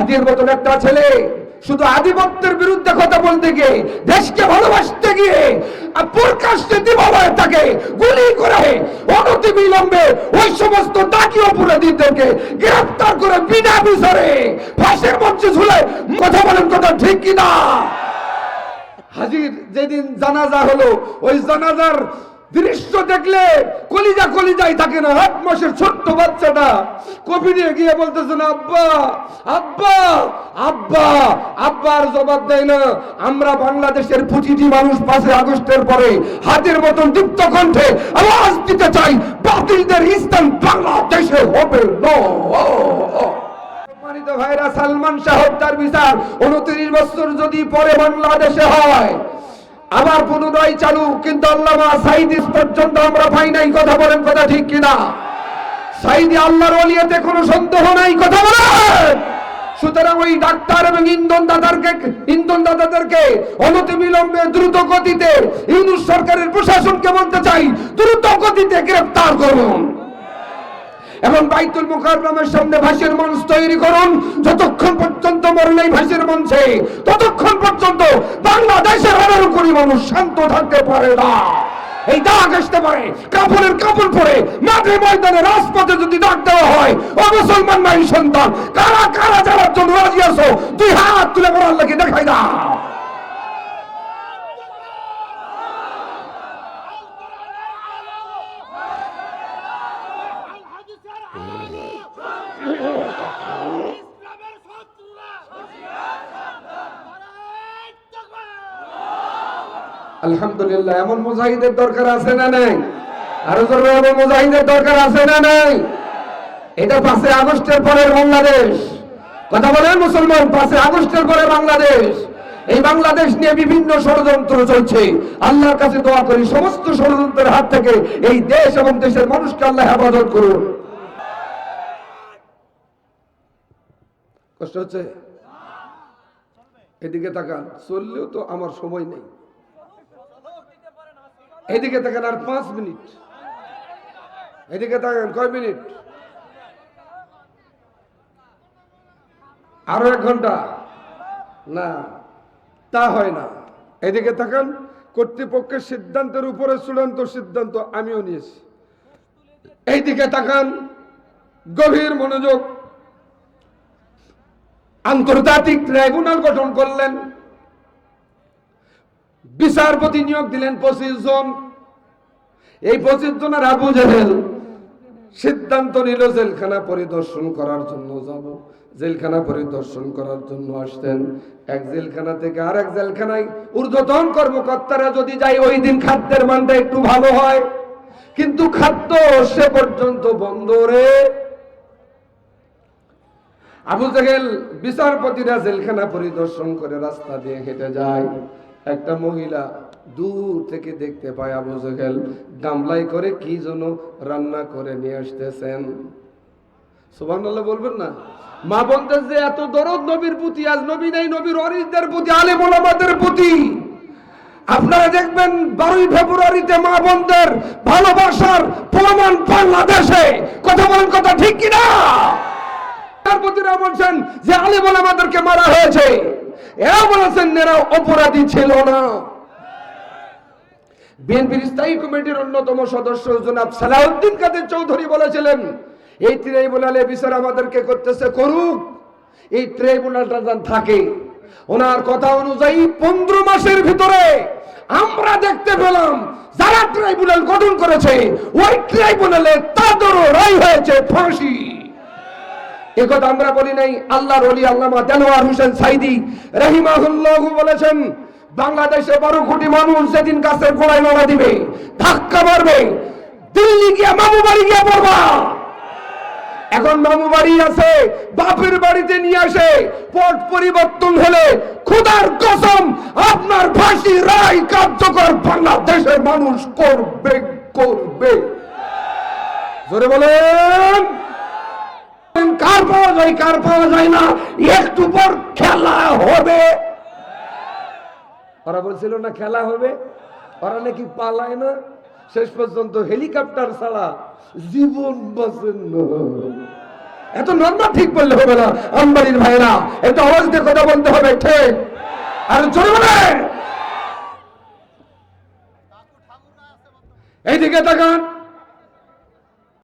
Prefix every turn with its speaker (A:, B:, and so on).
A: হাতির মতন একটা ছেলে, শুধু আধিপত্যের বিরুদ্ধে কথা বলতে গিয়ে, দেশকে ভালোবাসতে গিয়ে প্রকাশ্যে দিবালয়ে তাকে গুলি করে অনতি বিলম্বে ওই সমস্ত দাগি অপরাধীদেরকে গ্রেফতার করে বিনা বিচারে ফাঁসের মঞ্চে ঝুলে কথা বলেন কথা ঠিক কিনা? হাজির যেদিন জানাজা হলো, ওই জানাজার দৃশ্য দেখলে কলিজা কলিজাই থাকে না। আট মাসের ছোট্ট বাচ্চাটা কফি নিয়ে গিয়ে বলতেছে না, আব্বা আব্বা আব্বা আব্বা আর জবাব দেয় না। আমরা বাংলাদেশের প্রতিটি মানুষ পাঁচই আগস্টের পরে হাতের মতন দীপ্ত কণ্ঠে আওয়াজ দিতে চাই, বাতিলদের ইস্তান বাংলাদেশে হবে না। ভাইরা, সালমান সাহেব তার বিচার, উনত্রিশ বছর যদি পরে বাংলাদেশে হয় আবার পুনরায় চালু, কিন্তু আল্লামা সাইদিস পর্যন্ত আমরা পাই নাই, কথা বলেন কথা ঠিক কিনা? সাইদি আল্লাহর ওলিয়াতে কোনো সন্দেহ নাই, কথা বলেন! সুতরাং ওই ডাক্তার এবং ইন্ধন দাদারকে ইন্ধন দাদাদেরকে অনতি বিলম্বে দ্রুত গতিতে ইউনুস সরকারের প্রশাসনকে বলতে চাই, দ্রুত গতিতে গ্রেফতার করুন। এবং বাইতুল মুকাররমের সামনে ভাষের মঞ্চ তৈরি করুন। যতক্ষণ পর্যন্ত মরলেই ভাষের মঞ্চে ততক্ষণ পর্যন্ত বাংলাদেশের আঠারো কোটি মানুষ শান্ত থাকতে পারে না। এই দাগ আসতে পারে কাপড়ের কাপড় পরে মাঠে ময়দানে রাজপথে যদি দাগ দেওয়া হয়, ও মুসলমান মাই সন্তান, কারা কারা যাওয়ার জন্য রাজি আছো, দুই হাত তুলে পড়ার লাগে দেখাই না আলহামদুলিল্লাহ, এমন মুজাহিদের দরকার আছে না নাই? আরও জোরে এমন মুজাহিদের দরকার আছে না নাই? এটা পাঁচে আগস্টের পরের বাংলাদেশ। কথা বলেন মুসলমান পাঁচে আগস্টের পরে বাংলাদেশ। এই বাংলাদেশ নিয়ে বিভিন্ন ষড়যন্ত্র চলছে। আল্লাহর কাছে দোয়া করি, সমস্ত ষড়যন্ত্রের হাত থেকে এই দেশ এবং দেশের মানুষকে আল্লাহ হেফাজত করুন। কষ্ট হচ্ছে? এদিকে তাকান, চললেও তো আমার সময় নেই। এদিকে তাকান আর পাঁচ মিনিট। এদিকে তাকান কয় মিনিট? আরও এক ঘণ্টা? না, তা হয় না। এদিকে তাকান কর্তৃপক্ষের সিদ্ধান্তের উপরে চূড়ান্ত সিদ্ধান্ত আমিও নিয়েছি। এইদিকে তাকান গভীর মনোযোগ। আন্তর্জাতিক ট্রাইব্যুনাল গঠন করলেন। বিচারপতি নিয়োগ দিলেন পঁচিশ জন। এই পঁচিশ জনের আবু জেহেল সিদ্ধান্ত নিল জেলখানা পরিদর্শন করার জন্য যাব। জেলখানা পরিদর্শন করার জন্য আসতেন। এক জেলখানা থেকে আর এক জেলখানায় ঊর্ধ্বতন কর্মকর্তারা যদি যায়, ওই দিন খাদ্যের মানটা একটু ভালো হয়। কিন্তু খাদ্য সে পর্যন্ত বন্ধ রে। আবু জাহেল বিচারপতিরা জেলখানা পরিদর্শন করে রাস্তা দিয়ে হেঁটে যায়। একটা মহিলা দূর থেকে দেখতে পায় আবু জাহেল, গামলাই করে কি যেন রান্না করে নিয়ে আসতেছেন। সুবহানাল্লাহ বলবেন না? মা বোনদের যে, এত দরদ নবীর প্রতি, আজ নবী নাই, নবীর অরিজদের প্রতি, আলেম ওলামাদের প্রতি। আপনারা দেখবেন বারোই ফেব্রুয়ারিতে মা বোনদের ভালোবাসার প্রমাণ বাংলাদেশে। কথা বলেন কথা ঠিক কিনা? বিচারপতিরা বলছেন যে, আলিম আমাদেরকে মারা হয়েছে। এরা বলেছেন এরা অপরাধী ছিল না। বিএনপির স্থায়ী কমিটির অন্যতম সদস্য জনাব সালাউদ্দিন কাদের চৌধুরী বলেছিলেন, এই ট্রাইব্যুনালে বিচার আমাদেরকে করতেছে করুক। এই ট্রাইব্যুনালটা যেন থাকে। ওনার কথা অনুযায়ী পনেরো মাসের ভিতরে আমরা দেখতে পেলাম, যারা ট্রাইব্যুনাল গঠন করেছে, ওই ট্রাইব্যুনালে তাদেরও রায় হয়েছে ফাঁসি। এ কথা আমরা বলি নাই। আল্লাহর ওলি আল্লামা সাইদি রহিমাহুল্লাহ বলেছেন, বাংলাদেশে বারো কোটি মানুষ লড়া দিবে, ধাক্কা মারবে, দিল্লি মামু বাড়ি পড়বা এখন মামু বাড়ি আছে, বাপের বাড়িতে নিয়ে আসে, পট পরিবর্তন হলে খুদার কসম, আপনার ফাঁসি রায় কার্যকর বাংলাদেশের মানুষ করবে করবে। জোরে বলেন। পাওয়া যায় কার পাওয়া যায় না। একটু পর খেলা হবে। ওরা বলছিল, না, খেলা হবে। ওরা নাকি পালায় না। শেষ পর্যন্ত হেলিকপ্টার ছাড়া জীবন বাঁচেন এত নর্মাল ঠিক বললে হবে না আম্বানির ভাইরা। এত আওয়াজ দিয়ে কথা বলতে হবে, ঠিক? আর জোরে বলেন এইদিকে তাকান।